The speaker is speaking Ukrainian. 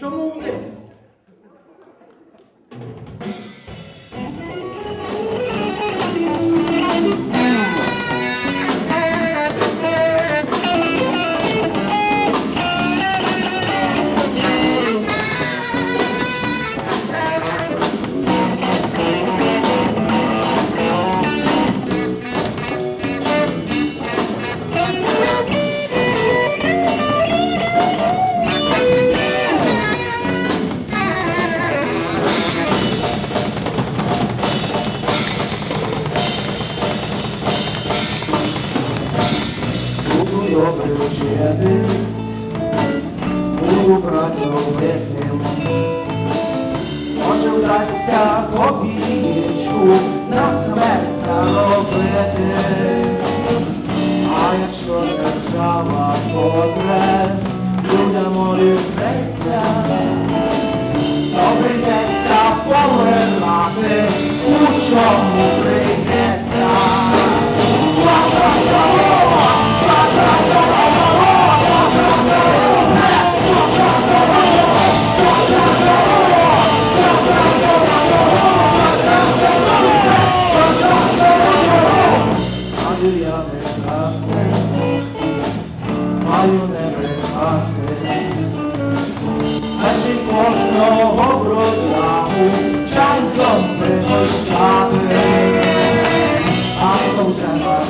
Чому вниз? Може вдасться копієчку на смерть заробити. А якщо держава потре, людям молиться, то прийдеться помирати, у чому прийдеться. how you never happen. Znaczy głośno obrót dachu, czas dobry ościany. A to drzewa